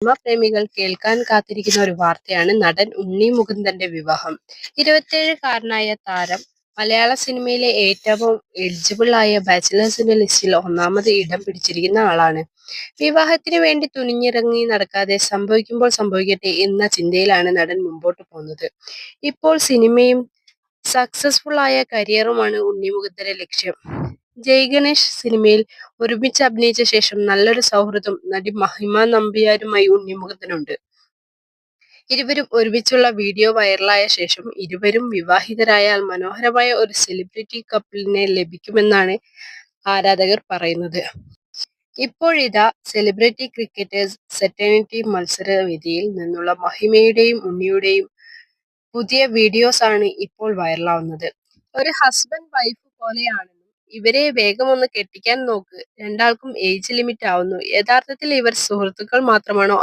Cinema പ്രേമികൾ കേൾക്കാൻ കാത്തിരിക്കുന്ന ഒരു വാർത്തയാണ് നടൻ ഉണ്ണി മുകുന്ദന്റെ വിവാഹം. ഇരുപത്തിയേഴുകാരനായ താരം മലയാള സിനിമയിലെ ഏറ്റവും എലിജിബിൾ ആയ ബാച്ചിലേഴ്സിന്റെ ലിസ്റ്റിൽ ഒന്നാമത് ഇടം പിടിച്ചിരിക്കുന്ന ആളാണ്. വിവാഹത്തിന് വേണ്ടി തുനിഞ്ഞിറങ്ങി നടക്കാതെ സംഭവിക്കുമ്പോൾ സംഭവിക്കട്ടെ എന്ന ചിന്തയിലാണ് നടൻ മുമ്പോട്ട് പോകുന്നത്. ഇപ്പോൾ സിനിമയും സക്സസ്ഫുൾ ആയ കരിയറുമാണ് ഉണ്ണി മുകുന്ദന്റെ ലക്ഷ്യം. ജയ് ഗണേഷ് സിനിമയിൽ ഒരുമിച്ച് അഭിനയിച്ച ശേഷം നല്ലൊരു സൗഹൃദം നടി മഹിമ നമ്പിയാരുമായി ഉണ്ണിമുഖത്തിനുണ്ട് ഇരുവരും ഒരുമിച്ചുള്ള വീഡിയോ വൈറലായ ശേഷം ഇരുവരും വിവാഹിതരായാൽ മനോഹരമായ ഒരു സെലിബ്രിറ്റി കപ്പിളിനെ ലഭിക്കുമെന്നാണ് ആരാധകർ പറയുന്നത്. ഇപ്പോഴിതാ സെലിബ്രിറ്റി ക്രിക്കറ്റേഴ്സ് സെറ്റേണിറ്റി മത്സരവേദിയിൽ നിന്നുള്ള മഹിമയുടെയും ഉണ്ണിയുടെയും പുതിയ വീഡിയോസ് ആണ് ഇപ്പോൾ വൈറലാവുന്നത്. ഒരു ഹസ്ബൻഡ് വൈഫ് പോലെയാണെന്നും ഇവരെ വേഗം ഒന്ന് കെട്ടിക്കാൻ നോക്ക്. രണ്ടാൾക്കും ഏജ് ലിമിറ്റ് ആവുന്നു. യഥാർത്ഥത്തിൽ ഇവർ സുഹൃത്തുക്കൾ മാത്രമാണോ?